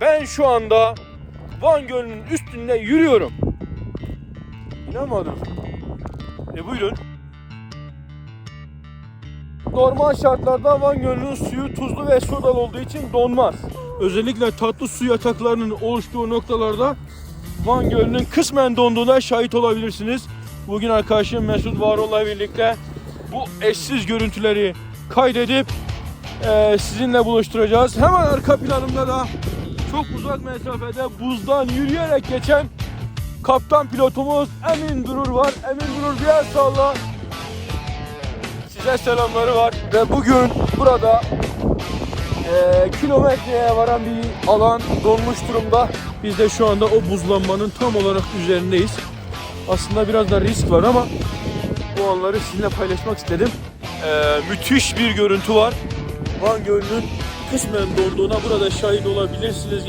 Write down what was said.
Ben şu anda Van Gölü'nün üstünde yürüyorum. İnanmadınız. E buyurun. Normal şartlarda Van Gölü'nün suyu tuzlu ve sodalı olduğu için donmaz. Özellikle tatlı su yataklarının oluştuğu noktalarda Van Gölü'nün kısmen donduğuna şahit olabilirsiniz. Bugün arkadaşım Mesut Varol'la birlikte bu eşsiz görüntüleri kaydedip eee, sizinle buluşturacağız. Hemen arka planımda da çok uzak mesafede buzdan yürüyerek geçen kaptan pilotumuz Emin Durur var. Emin Durur bir el salla. Size selamları var ve bugün burada eee, kilometreye varan bir alan donmuş durumda. Biz de şu anda o buzlanmanın tam olarak üzerindeyiz. Aslında biraz da risk var ama bu anları sizinle paylaşmak istedim. Eee, müthiş bir görüntü var. Van Gölü'nün kısmen donduğuna burada şahit olabilirsiniz.